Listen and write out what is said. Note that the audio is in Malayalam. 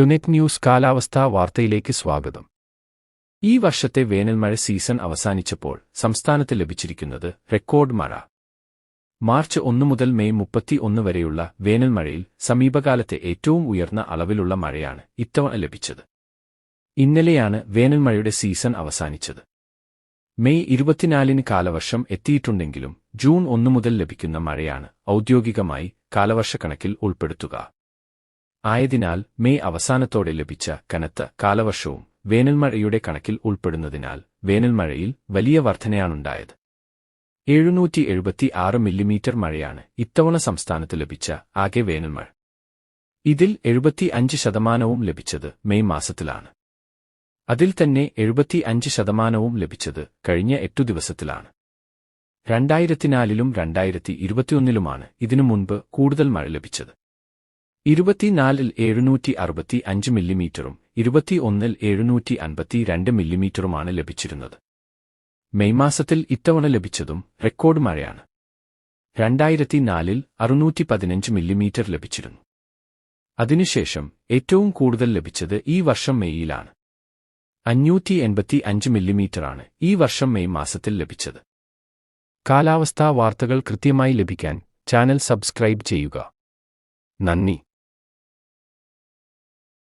ടുനെറ്റ് ന്യൂസ് കാലാവസ്ഥാ വാർത്തയിലേക്ക് സ്വാഗതം. ഈ വർഷത്തെ വേനൽമഴ സീസൺ അവസാനിച്ചപ്പോൾ സംസ്ഥാനത്ത് ലഭിച്ചിരിക്കുന്നത് റെക്കോർഡ് മഴ. മാർച്ച് ഒന്ന് മുതൽ മെയ് മുപ്പത്തി ഒന്ന് വരെയുള്ള വേനൽമഴയിൽ സമീപകാലത്തെ ഏറ്റവും ഉയർന്ന അളവിലുള്ള മഴയാണ് ഇത്തവണ ലഭിച്ചത്. ഇന്നലെയാണ് വേനൽമഴയുടെ സീസൺ അവസാനിച്ചത്. മെയ് ഇരുപത്തിനാലിന് കാലവർഷം എത്തിയിട്ടുണ്ടെങ്കിലും ജൂൺ ഒന്നു മുതൽ ലഭിക്കുന്ന മഴയാണ് ഔദ്യോഗികമായി കാലവർഷക്കണക്കിൽ ഉൾപ്പെടുത്തുക. ആയതിനാൽ മെയ് അവസാനത്തോടെ ലഭിച്ച കനത്ത കാലവർഷവും വേനൽമഴയുടെ കണക്കിൽ ഉൾപ്പെടുന്നതിനാൽ വേനൽമഴയിൽ വലിയ വർധനയാണുണ്ടായത്. എഴുന്നൂറ്റി എഴുപത്തി ആറ് മില്ലിമീറ്റർ മഴയാണ് ഇത്തവണ സംസ്ഥാനത്ത് ലഭിച്ച ആകെ വേനൽമഴ. ഇതിൽ എഴുപത്തി അഞ്ച് ശതമാനവും ലഭിച്ചത് മെയ് മാസത്തിലാണ്. അതിൽ തന്നെ എഴുപത്തി അഞ്ച് ശതമാനവും ലഭിച്ചത് കഴിഞ്ഞ എട്ടു ദിവസത്തിലാണ്. രണ്ടായിരത്തിനാലിലും രണ്ടായിരത്തി ഇരുപത്തിയൊന്നിലുമാണ് ഇതിനു മുൻപ് കൂടുതൽ മഴ ലഭിച്ചത്. ഇരുപത്തിനാലിൽ എഴുന്നൂറ്റി അറുപത്തി അഞ്ച് മില്ലിമീറ്ററും ഇരുപത്തിയൊന്നിൽ എഴുന്നൂറ്റി അൻപത്തി രണ്ട് മില്ലിമീറ്ററുമാണ് ലഭിച്ചിരുന്നത്. മെയ് മാസത്തിൽ ഇത്തവണ ലഭിച്ചതും റെക്കോർഡ് മഴയാണ്. രണ്ടായിരത്തി നാലിൽ അറുന്നൂറ്റി പതിനഞ്ച് മില്ലിമീറ്റർ ലഭിച്ചിരുന്നു. അതിനുശേഷം ഏറ്റവും കൂടുതൽ ലഭിച്ചത് ഈ വർഷം മെയ്യിലാണ്. അഞ്ഞൂറ്റി എൺപത്തി അഞ്ച് മില്ലിമീറ്ററാണ് ഈ വർഷം മെയ് മാസത്തിൽ ലഭിച്ചത്. കാലാവസ്ഥാ വാർത്തകൾ കൃത്യമായി ലഭിക്കാൻ ചാനൽ സബ്സ്ക്രൈബ് ചെയ്യുക. നന്ദി.